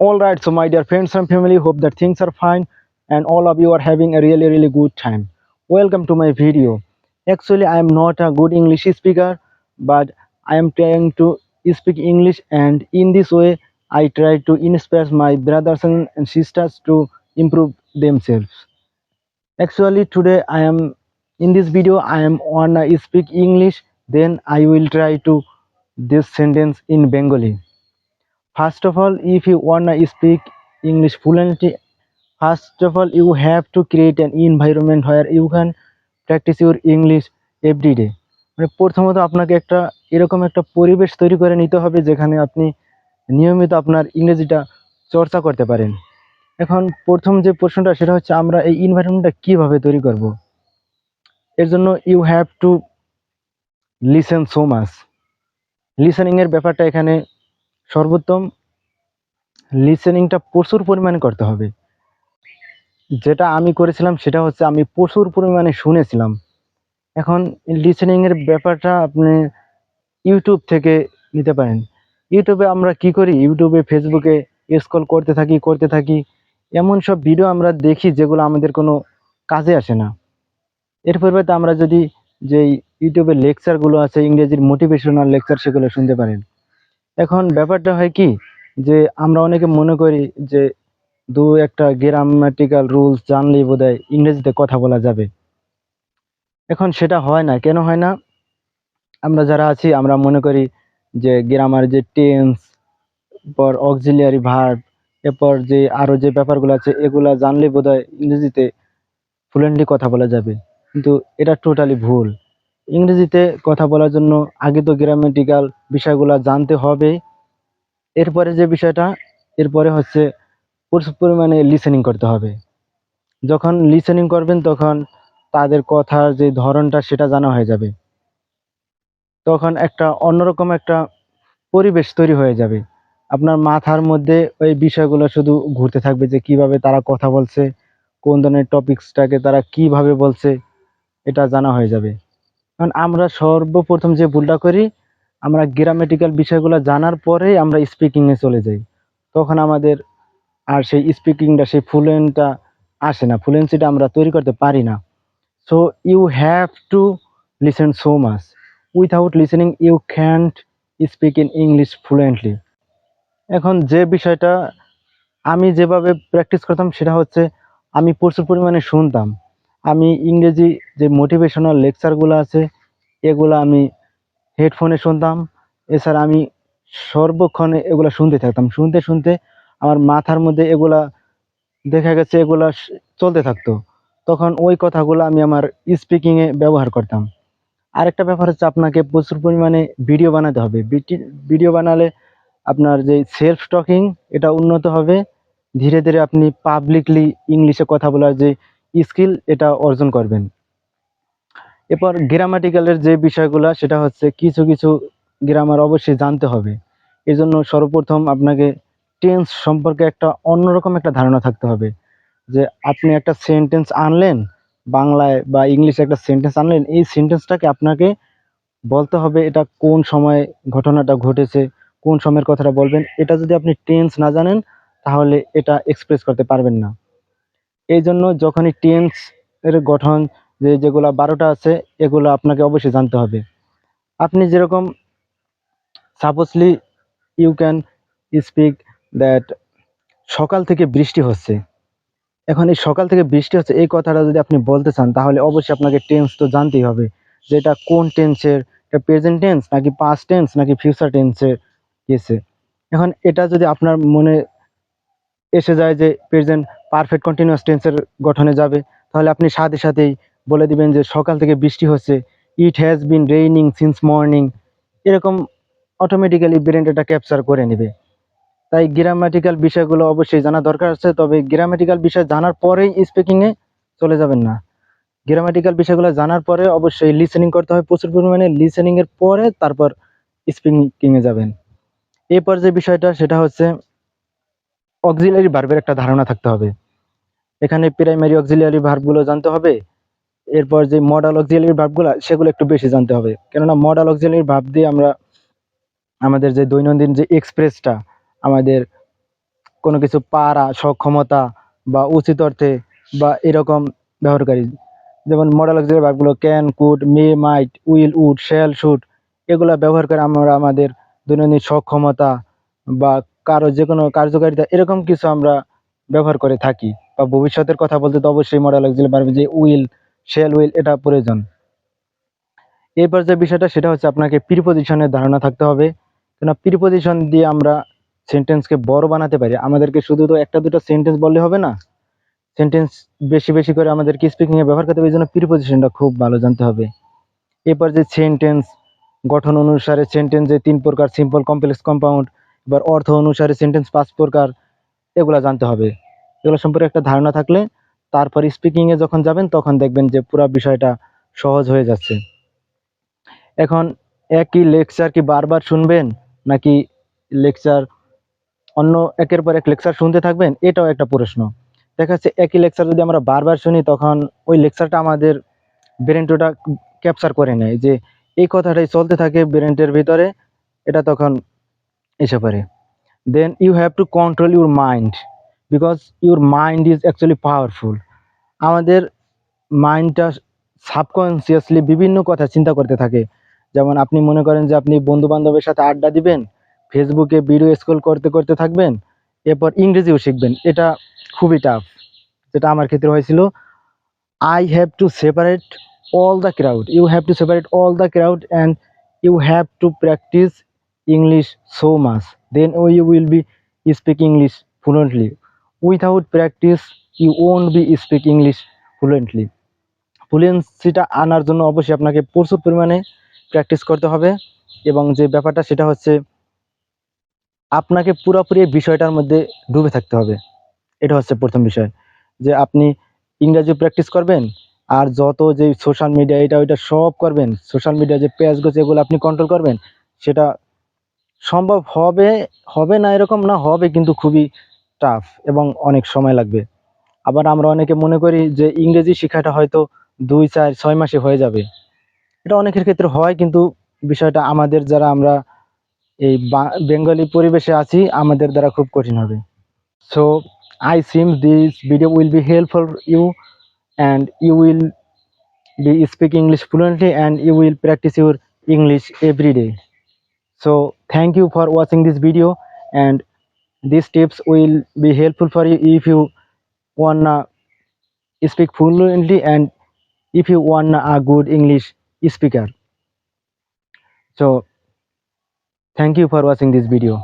All right, so my dear friends and family, hope that things are fine and all of you are having a really, really good time. Welcome to my video. Actually, I am not a good English speaker, but I am trying to speak English, and in this way, I try to inspire my brothers and sisters to improve themselves. Actually, today I am in this video, I am wanna speak English, then I will try to this sentence in Bengali. First of all, if you wanna speak English fluently, first of all, you have to create an environment where you can practice your English every day. মানে প্রথমত আপনাকে একটা এরকম একটা পরিবেশ তৈরি করে নিতে হবে যেখানে আপনি নিয়মিত আপনার ইংরেজিটা চর্চা করতে পারেন। এখন প্রথম যে প্রশ্নটা সেটা হচ্ছে আমরা এই এনভায়রনমেন্টটা কীভাবে তৈরি করব? এর জন্য you have to listen so much লিসেনিংয়ের ব্যাপারটা এখানে সর্বোত্তম লিসেনিংটা প্রচুর পরিমাণে করতে হবে। যেটা আমি করেছিলাম সেটা হচ্ছে আমি প্রচুর পরিমাণে শুনেছিলাম। এখন লিসেনিং এর ব্যাপারটা আপনি ইউটিউব থেকে নিতে পারেন। ইউটিউবে আমরা কি করি? ইউটিউবে ফেসবুকে স্ক্রল করতে থাকি করতে থাকি। এমন সব ভিডিও আমরা দেখি যেগুলো আমাদের কোনো কাজে আসে না। এর পরিবর্তে আমরা যদি যে ইউটিউবের লেকচারগুলো আছে, ইংরেজির মোটিভেশনাল লেকচার সেগুলো শুনতে পারেন। এখন ব্যাপারটা হয় কি যে আমরা অনেকে মনে করি যে দু একটা গ্রামাটিক্যাল রুলস জানলেই বোধহয় ইংরেজিতে কথা বলা যাবে। এখন সেটা হয় না। কেন হয় না? আমরা যারা আছি, আমরা মনে করি যে গ্রামার যে টেন্স পর অক্সিলিয়ারি ভার্ব এরপর যে আরও যে ব্যাপারগুলো আছে, এগুলা জানলে বোধহয় ইংরেজিতে ফ্লুয়েন্টলি কথা বলা যাবে। কিন্তু এটা টোটালি ভুল। ইংরেজিতে কথা বলার জন্য আগে তো গ্রামেটিক্যাল বিষয়গুলো জানতে হবে। এরপরে যে বিষয়টা, এরপরে হচ্ছে প্রচুর পরিমাণে লিসেনিং করতে হবে। যখন লিসেনিং করবেন, তখন তাদের কথার যে ধরনটা, সেটা জানা হয়ে যাবে। তখন একটা অন্যরকম একটা পরিবেশ তৈরি হয়ে যাবে। আপনার মাথার মধ্যে ওই বিষয়গুলো শুধু ঘুরতে থাকবে যে কীভাবে তারা কথা বলছে, কোন ধরনের টপিকসটাকে তারা কীভাবে বলছে, এটা জানা হয়ে যাবে। কারণ আমরা সর্বপ্রথম যে ভুলটা করি, আমরা গ্রামেটিক্যাল বিষয়গুলো জানার পরেই আমরা স্পিকিংয়ে চলে যাই। তখন আমাদের আর সেই স্পিকিংটা সেই ফ্লুয়েন্টটা আসে না। ফ্লুয়েন্সিটা আমরা তৈরি করতে পারি না। So you have to listen so much without listening you can't speak in English fluently এখন যে বিষয়টা আমি যেভাবে প্র্যাকটিস করতাম, সেটা হচ্ছে আমি প্রচুর পরিমাণে শুনতাম। আমি ইংরেজি যে মোটিভেশনাল লেকচারগুলো আছে, এগুলো আমি হেডফোনে শুনতাম। এছাড়া আমি সর্বক্ষণে এগুলো শুনতে থাকতাম। শুনতে শুনতে আমার মাথার মধ্যে এগুলা দেখা গেছে, এগুলা চলতে থাকতো। তখন ওই কথাগুলো আমি আমার স্পিকিংয়ে ব্যবহার করতাম। আরেকটা ব্যাপার হচ্ছে আপনাকে প্রচুর পরিমাণে ভিডিও বানাতে হবে। ভিডিও বানালে আপনার যে সেলফ টকিং এটা উন্নত হবে। ধীরে ধীরে আপনি পাবলিকলি ইংলিশে কথা বলার যে স্কিল এটা অর্জন করবেন। এরপর গ্রামাটিক্যালের যে বিষয়গুলো, সেটা হচ্ছে কিছু কিছু গ্রামার অবশ্যই জানতে হবে। এই জন্য সর্বপ্রথম আপনাকে টেন্স সম্পর্কে একটা অন্যরকম একটা ধারণা থাকতে হবে। যে আপনি একটা সেন্টেন্স আনলেন, বাংলায় বা ইংলিশে একটা সেন্টেন্স আনলেন, এই সেন্টেন্সটাকে আপনাকে বলতে হবে এটা কোন সময় ঘটনাটা ঘটেছে, কোন সময়ের কথাটা বলবেন। এটা যদি আপনি টেন্স না জানেন, তাহলে এটা এক্সপ্রেস করতে পারবেন না। এই জন্য যখনই টেন্স এর গঠন যে যেগুলো বারোটা আছে, এগুলো আপনাকে অবশ্যই জানতে হবে। আপনি যেরকম supposedly you can speak that সকাল থেকে বৃষ্টি হচ্ছে। এখন এই সকাল থেকে বৃষ্টি হচ্ছে, এই কথাটা যদি আপনি বলতে চান, তাহলে অবশ্যই আপনাকে টেন্স তো জানতেই হবে যে এটা কোন টেন্সের এটা প্রেজেন্ট টেন্স নাকি পাস্ট টেন্স নাকি ফিউচার টেন্সের গেছে এখন এটা যদি আপনার মনে এসে যায় যে প্রেজেন্ট পারফেক্ট কন্টিনিউয়াস টেন্সের গঠনে যাবে। তাহলে আপনি সাথে সাথেই বলে দিবেন যে সকাল থেকে বৃষ্টি হচ্ছে it has been raining since morning এরকম অটোমেটিক্যালি ব্রেন এটা ক্যাপচার করে নেবে। তাই গ্রামাটিক্যাল বিষয়গুলো অবশ্যই জানা দরকার আছে, তবে গ্রামাটিক্যাল বিষয় জানার পরেই স্পিকিংয়ে চলে যাবেন না। গ্রামাটিক্যাল বিষয়গুলো জানার পরে অবশ্যই লিসেনিং করতে হবে প্রচুর পরিমাণে। লিসেনিং এর পরে তারপর স্পিকিংয়ে যাবেন। এরপর যে বিষয়টা, সেটা হচ্ছে অক্সিলারি ভার্বের একটা ধারণা থাকতে হবে। এখানে প্রাইমারি অক্সিলারি ভার্বগুলো জানতে হবে। এরপর যে মডাল অক্সিলারি ভার্বগুলো সেগুলো একটু বেশি জানতে হবে। কেননা মডাল অক্সিলারি ভার্ব দিয়ে আমরা আমাদের যে দৈনন্দিন যে এক্সপ্রেসটা আমাদের কোনো কিছু পারা, সক্ষমতা বা উচিত অর্থে বা এরকম ব্যবহারকারী, যেমন modal auxiliary ভার্বগুলো can could may might will would shall should এগুলো ব্যবহার করে আমরা আমাদের দৈনন্দিন সক্ষমতা বা কারও যে কোনো কার্যকারিতা, এরকম কিছু আমরা ব্যবহার করে থাকি। বা ভবিষ্যতের কথা বলতে তো অবশ্যই মডেল অক্সিলারি ভার্ব যে উইল, শেল উইল, এটা প্রয়োজন। এরপর যে বিষয়টা, সেটা হচ্ছে আপনাকে প্রিপোজিশনের ধারণা থাকতে হবে। কেন প্রিপোজিশন দিয়ে আমরা সেন্টেন্সকে বড় বানাতে পারি। আমাদেরকে শুধু তো একটা দুটো সেন্টেন্স বললে হবে না। সেন্টেন্স বেশি বেশি করে আমাদেরকে স্পিকিংয়ে ব্যবহার করতে হবে, এই জন্য প্রিপোজিশনটা খুব ভালো জানতে হবে। এরপর যে সেন্টেন্স গঠন অনুসারে সেন্টেন্স যে তিন প্রকার সিম্পল কমপ্লেক্স কম্পাউন্ড এবার অর্থ অনুসারে সেন্টেন্স পাঁচ প্রকার, এগুলা জানতে হবে। এগুলো সম্পর্কে একটা ধারণা থাকলে তারপর স্পিকিংয়ে যখন যাবেন, তখন দেখবেন যে পুরো বিষয়টা সহজ হয়ে যাচ্ছে। এখন একই লেকচার কি বারবার শুনবেন, নাকি লেকচার অন্য একের পর এক লেকচার শুনতে থাকবেন? এটাও একটা প্রশ্ন। দেখা যাচ্ছে একই লেকচার যদি আমরা বারবার শুনি, তখন ওই লেকচারটা আমাদের ব্রেনটা ক্যাপচার করে নেয় যে এই কথাটাই চলতে থাকে ব্রেনটের ভিতরে, এটা তখন এসে পারে then you have to control your mind because your mind is actually powerful আমাদের মাইন্ডটা সাবকনসিয়াসলি বিভিন্ন কথা চিন্তা করতে থাকে। যেমন আপনি মনে করেন যে আপনি বন্ধু বান্ধবের সাথে আড্ডা দিবেন ফেসবুকে ভিডিও স্ক্রল করতে করতে থাকবেন, এরপর ইংরেজিও শিখবেন। এটা খুবই টাফ যেটা আমার ক্ষেত্রে হয়েছিল। I have to separate all the crowd you have to separate all the crowd and you have to practice English so much then oh you will be speak English fluently without practice you won't be speak English fluently ফ্লুয়েন্সিটা আনার জন্য অবশ্যই আপনাকে প্রচুর পরিমাণে practice করতে হবে এবং যে ব্যাপারটা সেটা হচ্ছে আপনাকে পুরোপুরি বিষয়টার মধ্যে ডুবে থাকতে হবে। এটা হচ্ছে প্রথম বিষয়। যে আপনি ইংরাজি প্র্যাকটিস করবেন আর যত যে সোশ্যাল মিডিয়া এটা ওইটা সব করবেন সোশ্যাল মিডিয়া যে পেজ গোছ এগুলো আপনি কন্ট্রোল করবেন, সেটা সম্ভব হবে হবে না এরকম না, হবে কিন্তু খুবই টাফ এবং অনেক সময় লাগবে। আবার আমরা অনেকে মনে করি যে ইংরেজি শিক্ষাটা হয়তো দুই, চার, ছয় মাসে হয়ে যাবে। এটা অনেকের ক্ষেত্রে হয় কিন্তু বিষয়টা আমাদের যারা আমরা এই বেঙ্গলি পরিবেশে আছি, আমাদের দ্বারা খুব কঠিন হবে। So I seem this video will be helpful you and you will be speak English fluently and you will practice your English day. So, thank you for watching this video and these tips will be helpful for you if you wanna speak fluently and if you wanna a good English speaker. So thank you for watching this video.